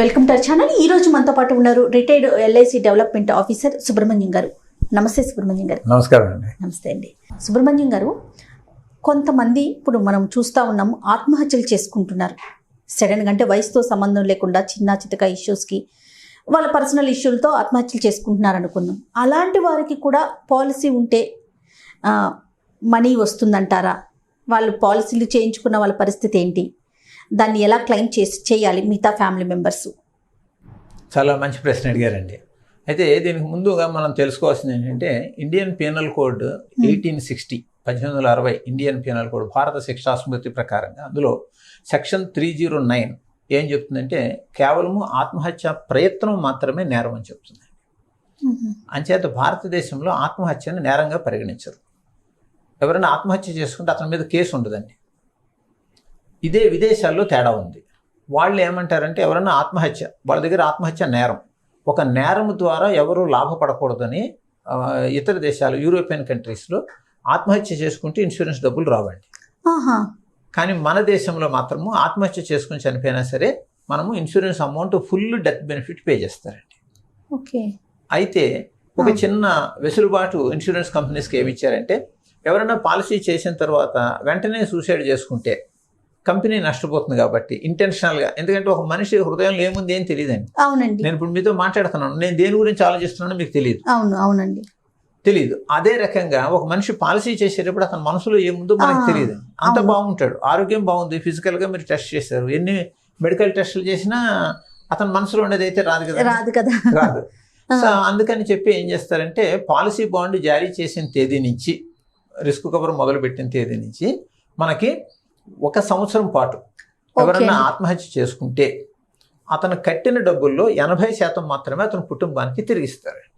Welcome to our channel. ఈ రోజు మనతో పాటు ఉన్నారు retired LIC development officer Subrahmanyam garu. నమస్తే సుబ్రహ్మణ్యం గారు. నమస్కారం అండి. నమస్తే అండి. సుబ్రహ్మణ్యం గారు కొంతమంది ఇప్పుడు మనం చూస్తూ ఉన్నాము ఆత్మహత్యలు చేసుకుంటున్నారు. సడన్గా అంటే వయసుతో సంబంధం లేకుండా చిన్న చితక ఇష్యూస్కి వాళ్ళ పర్సనల్ ఇష్యూలతో ఆత్మహత్యలు చేసుకుంటున్నారు అనుకుందాం. అలాంటి వారికి కూడా పాలసీ ఉంటే మనీ వస్తుందంటారా? వాళ్ళు పాలసీలు చేయించుకున్న వాళ్ళ పరిస్థితి ఏంటి? దాన్ని ఎలా క్లెయిమ్ చేసి చేయాలి మిగతా ఫ్యామిలీ మెంబర్స్? చాలా మంచి ప్రశ్న అడిగారండి. అయితే దీనికి ముందుగా మనం తెలుసుకోవాల్సింది ఏంటంటే Indian penal code eighteen sixty పద్దెనిమిది వందల అరవై ఇండియన్ పీనల్ కోడ్ భారత శిక్షా స్మృతి ప్రకారంగా అందులో సెక్షన్ త్రీ జీరో నైన్ ఏం చెప్తుందంటే కేవలము ఆత్మహత్య ప్రయత్నం మాత్రమే నేరం అని చెప్తుంది. అంచేత భారతదేశంలో ఆత్మహత్యను నేరంగా పరిగణించరు. ఎవరైనా ఆత్మహత్య చేసుకుంటే అతని మీద కేసు ఉండదండి. ఇదే విదేశాల్లో తేడా ఉంది. వాళ్ళు ఏమంటారంటే ఎవరైనా ఆత్మహత్య వాళ్ళ దగ్గర ఆత్మహత్య నేరం. ఒక నేరం ద్వారా ఎవరు లాభపడకూడదని ఇతర దేశాలు యూరోపియన్ కంట్రీస్లో ఆత్మహత్య చేసుకుంటే ఇన్సూరెన్స్ డబ్బులు రావండి. కానీ మన దేశంలో మాత్రము ఆత్మహత్య చేసుకుని చనిపోయినా సరే మనము insurance amount full death benefit pay చేస్తారండి. ఓకే. అయితే ఒక. చిన్న వెసులుబాటు ఇన్సూరెన్స్ కంపెనీస్కి ఏమి ఇచ్చారంటే ఎవరైనా పాలసీ చేసిన తర్వాత వెంటనే సూసైడ్ చేసుకుంటే కంపెనీ నష్టపోతుంది కాబట్టి ఇంటెన్షనల్గా ఎందుకంటే ఒక మనిషి హృదయంలో ఏముంది ఏం తెలియదండి. అవునండి. నేను ఇప్పుడు మీతో మాట్లాడుతున్నాను. నేను దేని గురించి ఆలోచిస్తున్నానో మీకు తెలియదు. అవును అవునండి. తెలియదు. అదే రకంగా ఒక మనిషి పాలసీ చేసేటప్పుడు అతని మనసులో ఏముందో మనకు తెలియదు. అంత. బాగుంటాడు. ఆరోగ్యం బాగుంది. ఫిజికల్గా మీరు టెస్ట్ చేశారు. ఎన్ని మెడికల్ టెస్టులు చేసినా అతని మనసులో ఉండేది అయితే రాదు కదా. రాదు కదా. రాదు. సో అందుకని చెప్పి ఏం చేస్తారంటే పాలసీ బాండ్ జారీ చేసిన తేదీ నుంచి రిస్క్ కవర్ మొదలుపెట్టిన తేదీ నుంచి మనకి ఒక సంవత్సరం పాటు ఎవరన్నా. ఆత్మహత్య చేసుకుంటే అతను కట్టిన డబ్బుల్లో ఎనభై శాతం మాత్రమే అతని కుటుంబానికి తిరిగిస్తారు.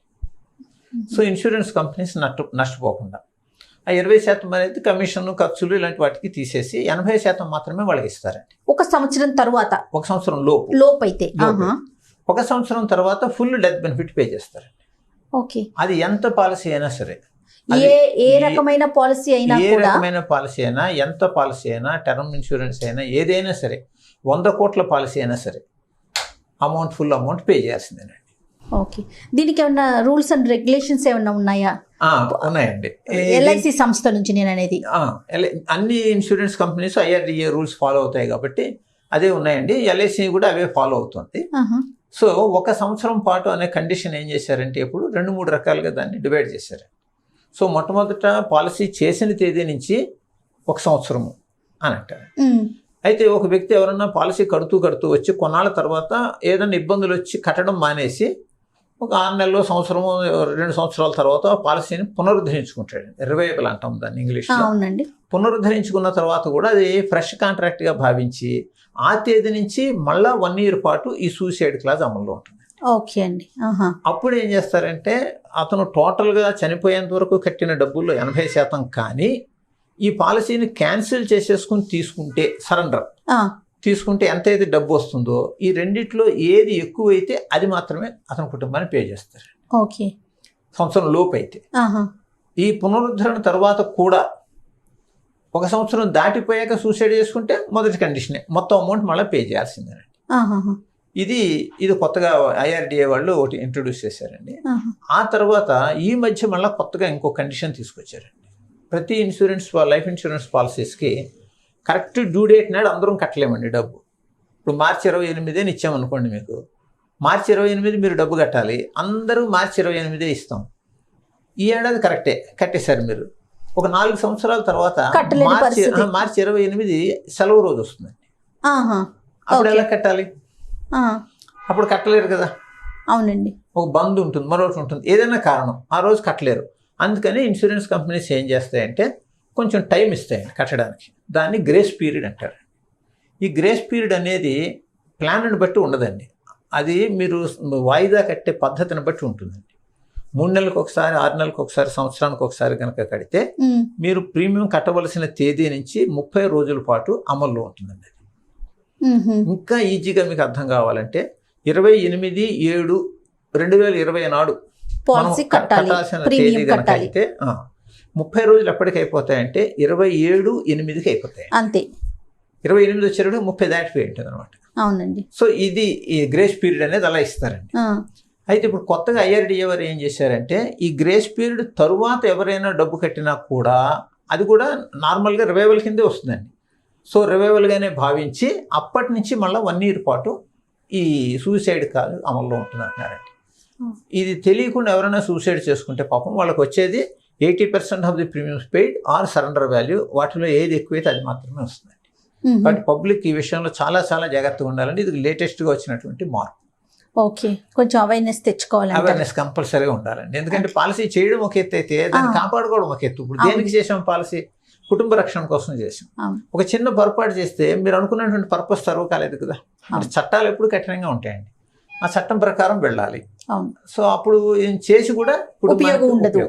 సో ఇన్సూరెన్స్ కంపెనీస్ నష్ట నష్టపోకుండా. ఆ ఇరవై శాతం అనేది కమిషన్ ఖర్చులు ఇలాంటి వాటికి తీసేసి ఎనభై శాతం మాత్రమే వాళ్ళకి ఇస్తారండి. ఒక సంవత్సరం తరువాత. ఒక సంవత్సరం లోపు. లోపు. అయితే. ఒక సంవత్సరం తర్వాత ఫుల్ డెత్ బెనిఫిట్ పే చేస్తారు ఓకే. అది ఎంత పాలసీ అయినా సరే ఏ ఏ రకమైన పాలసీ అయినా ఏ రకమైన పాలసీ అయినా ఎంత పాలసీ అయినా టర్మ్ ఇన్సూరెన్స్ అయినా ఏదైనా సరే వంద కోట్ల పాలసీ అయినా సరే అమౌంట్ ఫుల్ అమౌంట్ పే చేయాల్సిందేనండి. ఓకే. దీనికి ఏమన్నా రూల్స్ అండ్ రెగ్యులేషన్స్ ఏమన్నా ఉన్నాయా? ఉన్నాయండి. ఎల్ఐసి సంస్థ నుంచి నేను అనేది. అన్ని insurance companies IRDA rules follow అవుతాయి కాబట్టి అదే ఉన్నాయండి. ఎల్ఐసి కూడా అవే ఫాలో అవుతుంది. సో ఒక సంవత్సరం పాటు అనే కండిషన్ ఏం చేశారంటే ఇప్పుడు రెండు మూడు రకాలుగా దాన్ని డివైడ్ చేశారు. సో మొట్టమొదట పాలసీ చేసిన తేదీ నుంచి ఒక సంవత్సరము అని అంటారు. అయితే ఒక వ్యక్తి ఎవరన్నా పాలసీ కడుతూ కడుతూ వచ్చి కొన్నాళ్ళ తర్వాత ఏదైనా ఇబ్బందులు వచ్చి కట్టడం మానేసి ఒక ఆరు నెలలు సంవత్సరము రెండు సంవత్సరాల తర్వాత ఆ పాలసీని పునరుద్ధరించుకుంటాడు. రివైవల్ అంటాం దాన్ని ఇంగ్లీష్లో. అవునండి. పునరుద్ధరించుకున్న తర్వాత కూడా అది ఫ్రెష్ కాంట్రాక్ట్గా భావించి ఆ తేదీ నుంచి మళ్ళా వన్ ఇయర్ పాటు ఈ సూసైడ్ క్లాజ్ అమల్లో ఉంటుంది. ఓకే అండి. అప్పుడు ఏం చేస్తారంటే అతను టోటల్గా చనిపోయేంత వరకు కట్టిన డబ్బుల్లో ఎనభై శాతం కానీ ఈ పాలసీని క్యాన్సిల్ చేసేసుకుని తీసుకుంటే సరెండర్. తీసుకుంటే ఎంతైతే డబ్బు వస్తుందో ఈ రెండిట్లో ఏది ఎక్కువైతే అది మాత్రమే అతని కుటుంబాన్ని పే చేస్తారు. ఓకే. సంవత్సరం లోపు అయితే ఈ పునరుద్ధరణ తర్వాత కూడా ఒక సంవత్సరం దాటిపోయాక సూసైడ్ చేసుకుంటే మొదటి కండిషనే. మొత్తం అమౌంట్ మళ్ళీ పే చేయాల్సిందేనండి. ఇది ఇది కొత్తగా ఐఆర్డిఏ వాళ్ళు ఒకటి ఇంట్రొడ్యూస్ చేశారండి. ఆ తర్వాత ఈ మధ్య మళ్ళీ కొత్తగా ఇంకో కండిషన్ తీసుకొచ్చారండి. ప్రతి ఇన్సూరెన్స్ లైఫ్ ఇన్సూరెన్స్ పాలసీస్కి కరెక్ట్ డ్యూ డేట్ నాడు అందరం కట్టలేమండి డబ్బు. ఇప్పుడు మార్చి ఇరవై ఎనిమిదే ఇచ్చామనుకోండి మీకు. మార్చి ఇరవై ఎనిమిది మీరు డబ్బు కట్టాలి. అందరూ మార్చి ఇరవై ఎనిమిదే ఇస్తాం. ఈ ఏడాది కరెక్టే కట్టేశారు మీరు. ఒక నాలుగు సంవత్సరాల తర్వాత మార్చి మార్చి ఇరవై ఎనిమిది సెలవు రోజు వస్తుందండి. అప్పుడు. ఎలా కట్టాలి? అప్పుడు కట్టలేరు కదా. అవునండి. ఒక బంద్ ఉంటుంది మరొకటి ఉంటుంది. ఏదైనా కారణం ఆ రోజు కట్టలేరు. అందుకని ఇన్సూరెన్స్ కంపెనీస్ ఏం చేస్తాయంటే కొంచెం టైం ఇస్తాయండి కట్టడానికి. దాన్ని గ్రేస్ పీరియడ్ అంటారు. ఈ గ్రేస్ పీరియడ్ అనేది ప్లాన్ని బట్టి ఉండదండి. అది మీరు వాయిదా కట్టే పద్ధతిని బట్టి ఉంటుందండి. మూడు నెలలకు ఒకసారి ఆరు నెలలకు ఒకసారి సంవత్సరానికి ఒకసారి కనుక కడితే. మీరు ప్రీమియం కట్టవలసిన తేదీ నుంచి ముప్పై రోజుల పాటు అమల్లో ఉంటుందండి. ఇంకా ఈజీగా మీకు అర్థం కావాలంటే ఇరవై ఎనిమిది ఏడు రెండు వేల ఇరవై నాడు కట్టాల్సిన తేదీ కనుక అయితే ముప్పై రోజులు ఎప్పటికి అయిపోతాయంటే ఇరవై ఏడు ఎనిమిదికి అయిపోతాయి. అంతే. ఇరవై ఎనిమిది వచ్చేటప్పుడు ముప్పై దాటిపోయి ఉంటుంది అనమాట అవునండి. సో ఇది ఈ గ్రేస్ పీరియడ్ అనేది అలా ఇస్తారండి. అయితే ఇప్పుడు కొత్తగా ఐఆర్డిఏ వారు ఏం చేశారంటే ఈ గ్రేస్ పీరియడ్ తరువాత ఎవరైనా డబ్బు కట్టినా కూడా అది కూడా నార్మల్గా రివైవల్ కిందే వస్తుందండి. సో రివైవల్గానే భావించి అప్పటి నుంచి మళ్ళీ వన్ ఇయర్ పాటు ఈ సూసైడ్ కాల్ అమల్లో ఉంటుంది అంటున్నారండి. Hmm. ఇది తెలియకుండా ఎవరైనా సూసైడ్ చేసుకుంటే పాపం వాళ్ళకి వచ్చేది eighty percent of the premiums paid or surrender value వాటిలో ఏది ఎక్కువైతే అది మాత్రమే వస్తుంది మ్మ్. బట్ పబ్లిక్ ఈ విషయంలో చాలా చాలా జాగ్రత్తగా ఉండాలండి. ఇది లేటెస్ట్గా వచ్చినటువంటి మార్పు. ఓకే కొంచెం అవేర్నెస్ తెచ్చుకోవాలంటే అవేర్నెస్ కంపల్సరీగా ఉండాలండి. ఎందుకంటే పాలసీ చేయడం ఒక ఎత్తు అయితే దాన్ని ఆ. కాపాడుకోవడం ఒక ఎత్తు. ఇప్పుడు అవును. దేనికి చేసాం పాలసీ? కుటుంబ రక్షణ కోసం చేసాం. ఒక చిన్న పొరపాటు చేస్తే మీరు అనుకున్నటువంటి పర్పస్ సర్వ్ కాలేదు కదా. చట్టాలు ఎప్పుడు కఠినంగా ఉంటాయండి. ఆ చట్టం ప్రకారం వెళ్ళాలి. సో అప్పుడు ఏం చేసి కూడా ఉపయోగం ఉండదు.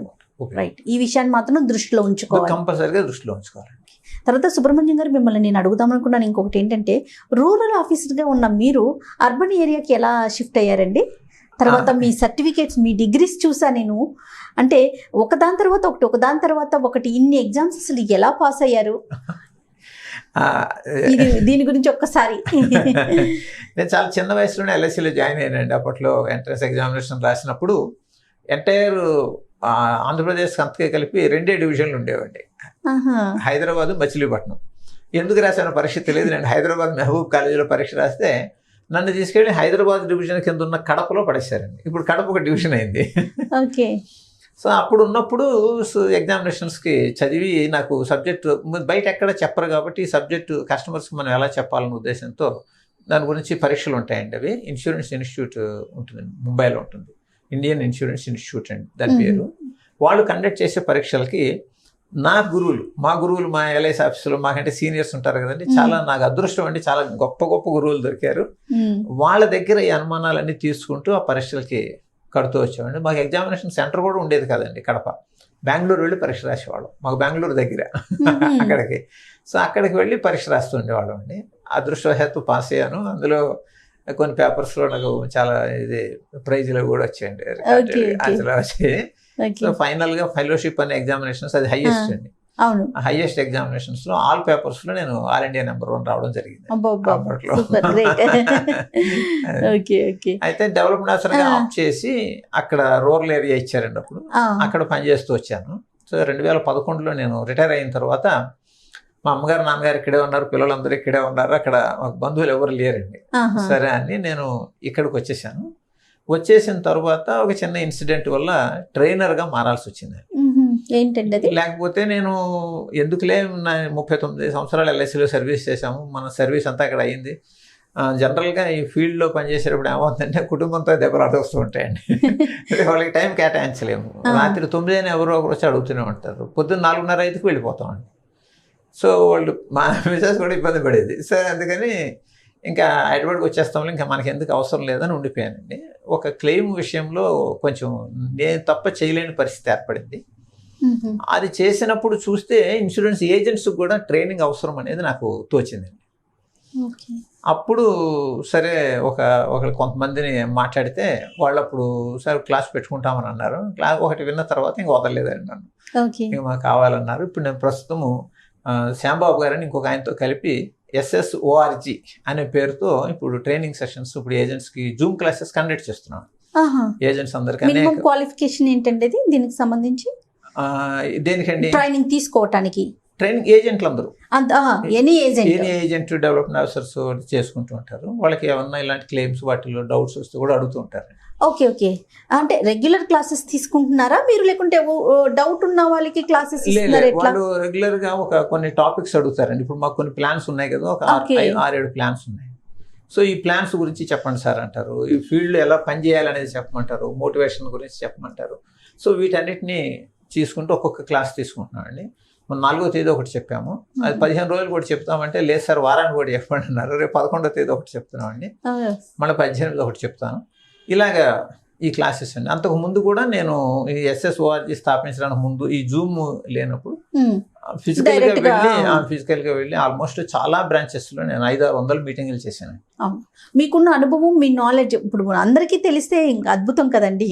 రైట్ ఈ విషయాన్ని మాత్రం దృష్టిలో ఉంచుకోవాలి. కంపల్సరీగా దృష్టిలో ఉంచుకోవాలి. తర్వాత సుబ్రహ్మణ్యం గారు మిమ్మల్ని నేను అడుగుదాం అనుకున్నాను ఇంకొకటి ఏంటంటే రూరల్ ఆఫీసర్గా ఉన్న మీరు అర్బన్ ఏరియాకి ఎలా షిఫ్ట్ అయ్యారండి? తర్వాత. మీ సర్టిఫికేట్స్ మీ డిగ్రీస్ చూసా నేను. అంటే ఒకదాని తర్వాత ఒకటి ఒకదాని తర్వాత ఒకటి ఇన్ని ఎగ్జామ్స్ అసలు ఎలా పాస్ అయ్యారు? ఇది దీని గురించి ఒక్కసారి. నేను చాలా చిన్న వయసులోనే ఎల్ఐసిలో జాయిన్ అయ్యానండి. అప్పట్లో ఎంట్రన్స్ ఎగ్జామినేషన్ రాసినప్పుడు ఎంటైర్ ఆంధ్రప్రదేశ్ అంతకే కలిపి రెండే డివిజన్లు ఉండేవండి. హైదరాబాద్ మచిలీపట్నం. ఎందుకు రాశానో పరీక్ష తెలియదు. నేను హైదరాబాద్ మహబూబ్ కాలేజీలో పరీక్ష రాస్తే నన్ను తీసుకెళ్ళి హైదరాబాద్ డివిజన్ కింద ఉన్న కడపలో పడేశారండి. ఇప్పుడు కడప ఒక డివిజన్ అయింది. ఓకే. సో అప్పుడు ఉన్నప్పుడు ఎగ్జామినేషన్స్కి చదివి నాకు సబ్జెక్టు బయట ఎక్కడ చెప్పరు కాబట్టి ఈ సబ్జెక్టు కస్టమర్స్కి మనం ఎలా చెప్పాలన్న ఉద్దేశంతో దాని గురించి పరీక్షలు ఉంటాయండి అవి. ఇన్సూరెన్స్ ఇన్స్టిట్యూట్ ఉంటుంది. ముంబైలో ఉంటుంది. ఇండియన్ ఇన్సూరెన్స్ ఇన్స్టిట్యూట్ అండి దాని పేరు. వాళ్ళు కండక్ట్ చేసే పరీక్షలకి నా గురువులు మా గురువులు మా ఎల్ఐసి ఆఫీసులో మాకంటే సీనియర్స్ ఉంటారు కదండి. చాలా నాకు అదృష్టం అండి. చాలా గొప్ప గొప్ప గురువులు దొరికారు. వాళ్ళ దగ్గర ఈ అనుమానాలన్నీ తీసుకుంటూ ఆ పరీక్షలకి కడుతూ వచ్చామండి మాకు ఎగ్జామినేషన్ సెంటర్ కూడా ఉండేది కదండి కడప. బెంగళూరు వెళ్ళి పరీక్ష రాసేవాళ్ళం మాకు బెంగళూరు దగ్గర. అక్కడికి. సో అక్కడికి వెళ్ళి పరీక్ష రాస్తూ ఉండేవాళ్ళం అండి. అదృష్టవశాత్తు పాస్ అయ్యాను. అందులో కొన్ని పేపర్స్లో నాకు చాలా ఇది ప్రైజ్లు కూడా వచ్చాయండి. అందులో వచ్చాయి. సో ఫైనల్గా ఫెలోషిప్ అనే ఎగ్జామినేషన్స్ అది హైయెస్ట్. అండి. అవును. హైయెస్ట్ ఎగ్జామినేషన్స్లో ఆల్ పేపర్స్లో నేను ఆల్ ఇండియా నెంబర్ వన్ రావడం జరిగింది. అప్పట్లో. అయితే డెవలప్మెంట్ ఆఫీసర్గా ఆ. ఆప్ చేసి అక్కడ రూరల్ ఏరియా ఇచ్చారండి అప్పుడు అక్కడ పనిచేస్తూ వచ్చాను. సో రెండు వేల పదకొండులో నేను రిటైర్ అయిన తర్వాత మా అమ్మగారు నాన్నగారు ఇక్కడే ఉన్నారు పిల్లలందరూ ఇక్కడే ఉన్నారు అక్కడ మాకు బంధువులు ఎవరు లేరండి. సరే అని నేను ఇక్కడికి వచ్చేసాను. వచ్చేసిన తర్వాత ఒక చిన్న ఇన్సిడెంట్ వల్ల ట్రైనర్గా మారాల్సి వచ్చింది ఏంటండి అది? లేకపోతే నేను ఎందుకులే ముప్పై తొమ్మిది సంవత్సరాలు ఎల్ఐసిలో సర్వీస్ చేశాము. మన సర్వీస్ అంతా అక్కడ అయింది జనరల్గా ఈ ఫీల్డ్లో పనిచేసేటప్పుడు ఏమవుతుందంటే కుటుంబంతో దెబ్బలాట వస్తూ ఉంటాయండి. వాళ్ళకి టైం కేటాయించలేము. రాత్రి తొమ్మిది అయినా ఎవరో ఒకరు వచ్చి అడుగుతూనే ఉంటారు. పొద్దున్న నాలుగున్నర ఐదుకి వెళ్ళిపోతామండి. సో వాళ్ళు మా మిసెస్ కూడా ఇబ్బంది పడేది. సో అందుకని ఇంకా హైదరాబాద్కి వచ్చేస్తాం ఇంకా మనకి ఎందుకు అవసరం లేదని ఉండిపోయానండి. ఒక క్లెయిమ్ విషయంలో కొంచెం నేను తప్ప చేయలేని పరిస్థితి ఏర్పడింది. అది చేసినప్పుడు చూస్తే ఇన్సూరెన్స్ ఏజెంట్స్ కూడా ట్రైనింగ్ అవసరం అనేది నాకు తోచిందండి ఓకే. అప్పుడు సరే ఒక ఒక కొంతమందిని మాట్లాడితే వాళ్ళు అప్పుడు సరే క్లాస్ పెట్టుకుంటామని అన్నారు. క్లాస్ ఒకటి విన్న తర్వాత ఇంక వదలలేదండి నన్ను. ఇంక మాకు కావాలన్నారు. ఇప్పుడు నేను ప్రస్తుతము శ్యాంబాబు గారని ఇంకొక ఆయనతో కలిపి ఎస్ఎస్ఓఆర్జి అనే పేరుతో ఇప్పుడు ట్రైనింగ్ సెషన్స్ ఇప్పుడు ఏజెంట్స్కి జూమ్ క్లాసెస్ కండక్ట్ చేస్తున్నాను. ఏజెంట్స్ అందరికీ క్వాలిఫికేషన్ ఇది దీనికి సంబంధించి? దేనికండి? ట్రైనింగ్ తీసుకోవటానికి. ట్రైనింగ్ ఏజెంట్లు అందరూ. Any agent any agent development officers చేసుకుంటూ ఉంటారు. వాళ్ళకి ఏమన్నా ఇలాంటి క్లెయిమ్స్ వాటిలో డౌట్స్ వస్తే కూడా అడుగుతూ ఉంటారు. ఓకే ఓకే అంటే రెగ్యులర్ క్లాసెస్ తీసుకుంటున్నారా? మీరు లేకుంటే డౌట్ ఉన్న వాళ్ళకి క్లాసెస్ వాళ్ళు రెగ్యులర్గా ఒక కొన్ని టాపిక్స్ అడుగుతారండి. ఇప్పుడు మాకు కొన్ని ప్లాన్స్ ఉన్నాయి కదా ఒక ఆరేడు ప్లాన్స్ ఉన్నాయి. సో ఈ ప్లాన్స్ గురించి చెప్పండి సార్ అంటారు. ఈ ఫీల్డ్ ఎలా పనిచేయాలనేది చెప్పమంటారు. మోటివేషన్ గురించి చెప్పమంటారు. సో వీటన్నిటిని తీసుకుంటూ ఒక్కొక్క క్లాస్ తీసుకుంటున్నామండి మన నాలుగో తేదీ ఒకటి చెప్పాము. అది. పదిహేను రోజులు కూడా చెప్తామంటే లేదు సార్ వారానికి కూడా చెప్పండి అన్నారు రేపు పదకొండో తేదీ ఒకటి చెప్తున్నామండి. మళ్ళీ పద్దెనిమిది ఒకటి చెప్తాను. ఇలాగా ఈ క్లాసెస్ అండి. అంతకు ముందు కూడా నేను ఈ ఎస్ఎస్ఓఆర్జీ స్థాపించడానికి ముందు ఈ జూమ్ లేనప్పుడు ఉమ్, ఫిజికల్గా Direct గా, వెళ్ళి ఆ. ఫిజికల్గా వెళ్ళి ఆల్మోస్ట్ చాలా బ్రాంచెస్లో నేను ఐదు ఆరు వందల మీటింగ్లు చేశాను. మీకున్న అనుభవం మీ నాలెడ్జ్ ఇప్పుడు అందరికీ తెలిస్తే ఇంకా అద్భుతం కదండి.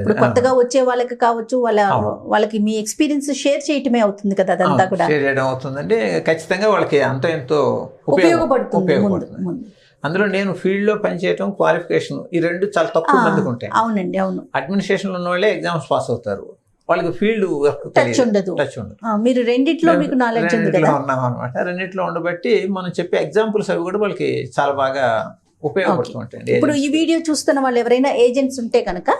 ఇప్పుడు కొత్తగా వచ్చే వాళ్ళకి కావచ్చు వాళ్ళ. వాళ్ళకి మీ ఎక్స్పీరియన్స్ షేర్ చేయటమే అవుతుంది కదా అదంతా కూడా. షేర్ చేయడం అవుతుందండి. ఖచ్చితంగా వాళ్ళకి అంత ఎంతో ఉపయోగం- ఉపయోగపడుతుంది ఉపయోగపడుతుంది. అందులో నేను ఫీల్డ్లో పనిచేయడం క్వాలిఫికేషన్ ఈ రెండు చాలా తక్కువ మందికి ఉంటాయి. అవునండి అవును. అడ్మినిస్ట్రేషన్ ఉన్న వాళ్ళే ఎగ్జామ్స్ పాస్ అవుతారు. వాళ్ళకి ఫీల్డ్ వర్క్ టచ్ ఉండదు. టచ్ ఉండదు. మీరు రెండిట్లో మీకు నాలెడ్జ్ ఉంది రెండిట్లో కదా? ఉన్నాం అనమాట రెండిట్లో ఉండబట్టి మనం చెప్పే ఎగ్జాంపుల్స్ అవి కూడా వాళ్ళకి చాలా బాగా ఉపయోగపడుతూ ఉంటాయండి ఇప్పుడు ఈ వీడియో చూస్తున్న వాళ్ళు ఎవరైనా ఏజెంట్స్ ఉంటే కనుక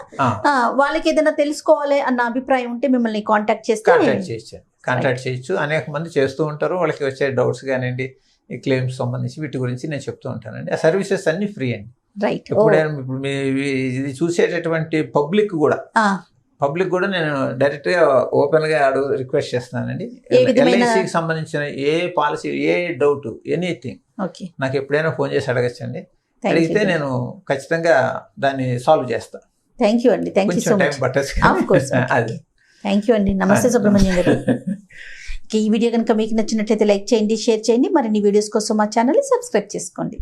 వాళ్ళకి ఏదైనా తెలుసుకోవాలి అన్న అభిప్రాయం ఉంటే మిమ్మల్ని కాంటాక్ట్ చేస్తే కాంటాక్ట్ చేయొచ్చు. కాంటాక్ట్ చేయొచ్చు. అనేక మంది చేస్తూ ఉంటారు. వాళ్ళకి వచ్చే డౌట్స్ కానివ్వండి ఈ క్లెయిమ్స్ సంబంధించి వీటి గురించి నేను చెప్తూ ఉంటానండి. ఆ సర్వీసెస్ అన్ని ఫ్రీ అండి. రైట్ ఇప్పుడు ఇది చూసేటటువంటి పబ్లిక్ కూడా పబ్లిక్ కూడా నేను డైరెక్ట్గా ఓపెన్గా అడుగు రిక్వెస్ట్ చేస్తున్నానండి ఎల్ఐసికి సంబంధించిన ఏ పాలసీ ఏ డౌట్ ఎనీథింగ్ ఓకే. నాకు ఎప్పుడైనా ఫోన్ చేసి అడగచ్చండి. అడిగితే నేను ఖచ్చితంగా దాన్ని సాల్వ్ చేస్తాను థ్యాంక్ యూ అండి. Thank you so much. అది. థ్యాంక్ యూ అండి. నమస్తే సుబ్రహ్మణ్యం గారు. ఈ వీడియో కనుక మీకు నచ్చినట్లయితే లైక్ చేయండి షేర్ చేయండి. మరిన్ని వీడియోస్ కోసం మా ఛానల్ని సబ్స్క్రైబ్ చేసుకోండి.